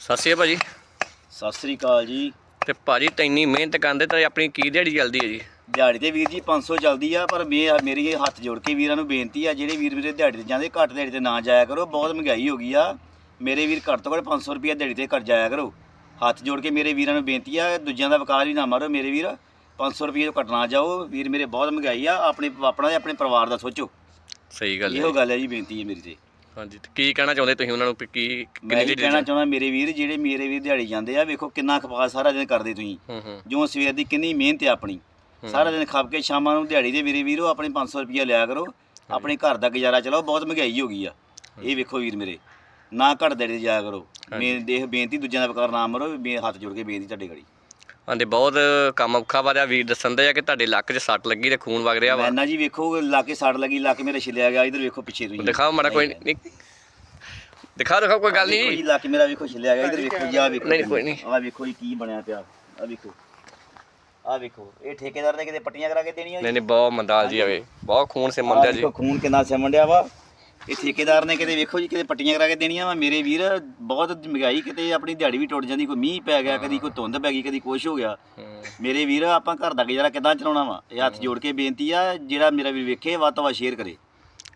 ਸਤਿ ਸ਼੍ਰੀ ਅਕਾਲ ਭਾਜੀ। ਸਤਿ ਸ੍ਰੀ ਅਕਾਲ ਜੀ। ਤੇ ਭਾਜੀ ਤੈਨੀ ਮਿਹਨਤ ਕਰਦੇ ਤੇ ਆਪਣੀ ਕੀ ਦਿਹਾੜੀ ਚੱਲਦੀ ਹੈ ਜੀ? ਦਿਹਾੜੀ ਤੇ ਵੀਰ ਜੀ 500 ਚੱਲਦੀ ਆ ਪਰ ਮੇ ਮੇਰੀ ਇਹ ਹੱਥ ਜੋੜ ਕੇ ਵੀਰਾਂ ਨੂੰ ਬੇਨਤੀ ਆ ਜਿਹੜੇ ਵੀਰ ਮੇਰੇ ਦਿਹਾੜੀ ਤੇ ਜਾਂਦੇ ਘੱਟ ਦਿਹਾੜੀ ਤੇ ਨਾ ਜਾਇਆ ਕਰੋ ਬਹੁਤ ਮਹਿੰਗਾਈ ਹੋ ਗਈ ਆ। ਮੇਰੇ ਵੀਰ ਘੱਟ ਤੋਂ ਘੱਟ 500 ਰੁਪਏ ਦਿਹਾੜੀ ਤੇ ਕਰ ਜਾਇਆ ਕਰੋ। ਹੱਥ ਜੋੜ ਕੇ ਮੇਰੇ ਵੀਰਾਂ ਨੂੰ ਬੇਨਤੀ ਆ ਦੂਜਿਆਂ ਦਾ ਵਕਾਰ ਵੀ ਨਾ ਮਾਰੋ ਮੇਰੇ ਵੀਰ। 500 ਰੁਪਏ ਤੋਂ ਘੱਟ ਨਾ ਜਾਓ। ਵੀਰ ਮੇਰੇ ਬਹੁਤ ਮਹਿੰਗਾਈ ਆ ਆਪਣੇ ਆਪਣਾ ਤੇ ਆਪਣੇ ਪਰਿਵਾਰ ਦਾ ਸੋਚੋ। ਸਹੀ ਗੱਲ ਹੈ ਇਹੋ ਗੱਲ ਹੈ ਜੀ ਬੇਨਤੀ ਹੈ ਮੇਰੀ ਤੇ। ਹਾਂਜੀ ਤੇ ਕੀ ਕਹਿਣਾ ਚਾਹੁੰਦੇ ਤੁਸੀਂ ਉਹਨਾਂ ਨੂੰ ਵੀ ਕੀ ਮੈਂ ਇਹ ਕਹਿਣਾ ਚਾਹੁੰਦਾ ਮੇਰੇ ਵੀਰ ਜਿਹੜੇ ਮੇਰੇ ਵੀਰ ਦਿਹਾੜੀ ਜਾਂਦੇ ਆ ਵੇਖੋ ਕਿੰਨਾ ਖਪਾ ਸਾਰਾ ਦਿਨ ਕਰਦੇ ਤੁਸੀਂ। ਹੂੰ ਹੂੰ। ਜੋ ਸਵੇਰ ਦੀ ਕਿੰਨੀ ਮਿਹਨਤ ਹੈ ਆਪਣੀ। ਸਾਰਾ ਦਿਨ ਖੱਪ ਕੇ ਸ਼ਾਮਾਂ ਨੂੰ ਦਿਹਾੜੀ ਦੇ ਵੀਰੇ ਵੀਰੋ ਆਪਣੇ 500 ਰੁਪਇਆ ਲਿਆ ਕਰੋ। ਆਪਣੇ ਘਰ ਦਾ ਗੁਜ਼ਾਰਾ ਚਲਾਓ ਬਹੁਤ ਮਹਿੰਗਾਈ ਹੋ ਗਈ ਆ। ਇਹ ਵੇਖੋ ਵੀਰ ਮੇਰੇ ਨਾ ਘੱਟ ਦਿਹਾੜੀ ਤੇ ਜਾਇਆ ਕਰੋ। ਮੈਂ ਦੇਖ ਬੇਨਤੀ ਦੂਜਿਆਂ ਦਾ ਵਕਾਰ ਨਾ ਮਰੋ ਮੈਂ ਹੱਥ ਜੋੜ ਕੇ ਬੇਨਤੀ ਤੁਹਾਡੇ ਗੜੀ ਆਂਦੇ ਬਹੁਤ ਕੰਮ ਔਖਾ ਵਾਰਿਆ ਵੀਰ ਦੱਸਣ ਦੇ ਆ ਕਿ ਤੁਹਾਡੇ ਲੱਕ 'ਚ ਸੱਟ ਲੱਗੀ ਤੇ ਖੂਨ ਵਗ ਰਿਹਾ ਵਾ। ਮੈਨਾ ਜੀ ਵੇਖੋ ਲਾਕੇ ਸੜ ਲੱਗੀ ਲਾਕੇ ਮੇਰੇ ਛਿਲਿਆ ਗਿਆ ਇਧਰ ਵੇਖੋ ਪਿੱਛੇ ਤੁਸੀਂ। ਦਿਖਾਓ ਮਾੜਾ ਕੋਈ ਨਹੀਂ। ਦਿਖਾਓ ਦਿਖਾਓ ਕੋਈ ਗੱਲ ਵੇਖੋ ਨਹੀਂ। ਜੀ ਲਾਕੇ ਮੇਰਾ ਵੇਖੋ ਛਿਲਿਆ ਗਿਆ ਇਧਰ ਵੇਖੋ ਜੀ ਆ ਵੇਖੋ ਨਹੀਂ, ਕੋਈ ਨਹੀਂ। ਆ ਵੇਖੋ ਜੀ ਕੀ ਬਣਿਆ ਪਿਆ। ਆ ਵੇਖੋ। ਆ ਵੇਖੋ ਇਹ ਠੇਕੇਦਾਰ ਨੇ ਕਿਤੇ ਪੱਟੀਆਂ ਕਰਾ ਕੇ ਦੇਣੀਆਂ ਨਹੀਂ ਨਹੀਂ ਬਹੁਤ ਮੰਦਾਲ ਜੀ ਆਵੇ ਬਹੁਤ ਖੂਨ ਸੇ ਮੰਦਿਆ ਆਹ ਜੀ। ਖੂਨ ਕਿੰਨਾ ਸਿਮਣ ਡਿਆ ਵਾ। ਇਹ ਠੇਕੇਦਾਰ ਨੇ ਕਿਤੇ ਵੇਖੋ ਜੀ ਕਿਤੇ ਪੱਟੀਆਂ ਕਰਾ ਕੇ ਦੇਣੀਆਂ ਵਾ। ਮੇਰੇ ਵੀਰ ਬਹੁਤ ਮਹਿੰਗਾਈ ਕਿਤੇ ਆਪਣੀ ਦਿਹਾੜੀ ਵੀ ਟੁੱਟ ਜਾਂਦੀ ਕੋਈ ਮੀਂਹ ਪੈ ਗਿਆ ਕਦੀ ਕੋਈ ਧੁੰਦ ਪੈ ਗਈ ਕਦੀ ਕੁਛ ਹੋ ਗਿਆ। ਮੇਰੇ ਵੀਰ ਆਪਾਂ ਘਰ ਦਾ ਗੁਜ਼ਾਰਾ ਕਿੱਦਾਂ ਚਲਾਉਣਾ ਵਾ? ਇਹ ਹੱਥ ਜੋੜ ਕੇ ਬੇਨਤੀ ਆ ਜਿਹੜਾ ਮੇਰਾ ਵੀ ਵੇਖੇ ਵੱਧ ਤੋਂ ਵੱਧ ਸ਼ੇਅਰ ਕਰੇ।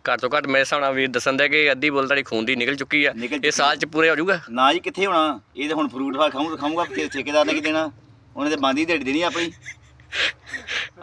ਘੱਟ ਤੋਂ ਘੱਟ ਮੇਰੇ ਹਿਸਾਬ ਨਾਲ ਵੀਰ ਦੱਸਣ ਦੇ ਕਿ ਅੱਧੀ ਬੋਲ ਤੁਹਾਡੀ ਖੂਨ ਦੀ ਨਿਕਲ ਚੁੱਕੀ ਆ। ਨਿਕਲ ਇਹ ਸਾਲ 'ਚ ਪੂਰੇ ਹੋ ਜਾਊਗਾ? ਨਾ ਜੀ ਕਿੱਥੇ ਹੋਣਾ? ਇਹ ਤੇ ਹੁਣ ਫਰੂਟ ਫਲ ਖਾਊਂਗਾ ਖਾਊਂਗਾ ਠੇਕੇਦਾਰ ਨੇ ਕੀ ਦੇਣਾ? ਉਹਨੇ ਤੇ ਬੰਦੀ ਦਿਹਾੜੀ ਦੇਣੀ ਆਪਣੀ।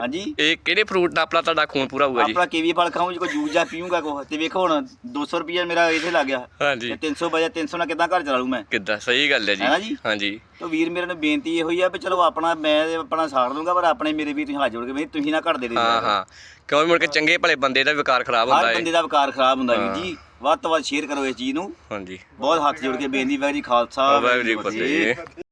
ਹਾਂਜੀ। ਇਹ ਕਿਹੜੇ ਫਰੂਟ ਨਾਲ ਆਪਣਾ ਤੁਹਾਡਾ ਖੂਨ ਪੂਰਾ ਹੋਊਗਾ ਜੀ? ਆਪਣਾ ਕੀਵੀ ਫਲ ਖਾਊਂ ਜੀ ਕੋਈ ਜੂਸ ਜਾਂ ਪੀਊਂਗਾ ਕੋ ਤੇ ਵੇਖੋ ਹੁਣ 200 ਰੁਪਏ ਮੇਰਾ ਇੱਥੇ ਲੱਗ ਗਿਆ। ਹਾਂਜੀ। ਤੇ 300 ਵਜੇ 300 ਨਾਲ ਕਿੱਦਾਂ ਘਰ ਚਲਾ ਲੂ ਮੈਂ? ਕਿੱਦਾਂ? ਸਹੀ ਗੱਲ ਹੈ ਜੀ? ਹਾਂਜੀ। ਤੋ ਵੀਰ ਮੇਰੇ ਨੂੰ ਬੇਨਤੀ ਇਹੋ ਹੀ ਆ ਵੀ ਚਲੋ ਆਪਣਾ ਮੈਂ ਆਪਣਾ ਸਾਰ ਲੂੰਗਾ ਪਰ ਆਪਣੇ ਮੇਰੇ ਵੀਰ ਤੁਸੀਂ ਹੱਥ ਜੋੜ ਕੇ ਵੀ ਤੁਸੀਂ ਨਾ ਘੱਟ ਦੇ ਦੇ ਹਾਂ ਹਾਂ। ਕਿਉਂ ਮੁੜ ਕੇ ਚੰਗੇ ਭਲੇ ਬੰਦੇ ਦਾ ਵਿਕਾਰ ਖਰਾਬ ਹੁੰਦਾ ਹਰ ਹੈ। ਬੰਦੇ ਦਾ ਵਕਾਰ ਖਰਾਬ ਹੁੰਦਾ ਵੀਰ ਜੀ ਵੱਧ ਤੋਂ ਵੱਧ ਸ਼ੇਅਰ ਕਰੋ ਇਸ ਚੀਜ਼ ਨੂੰ। ਹਾਂਜੀ। ਬਹੁਤ ਹੱਥ ਜੋੜ ਕੇ ਬੇਨਤੀ ਵਾਹਿਗੁਰੂ ਜੀ ਖਾਲਸਾ ਵਾਹਿਗੁਰੂ ਜੀ ਫਤਿਹ।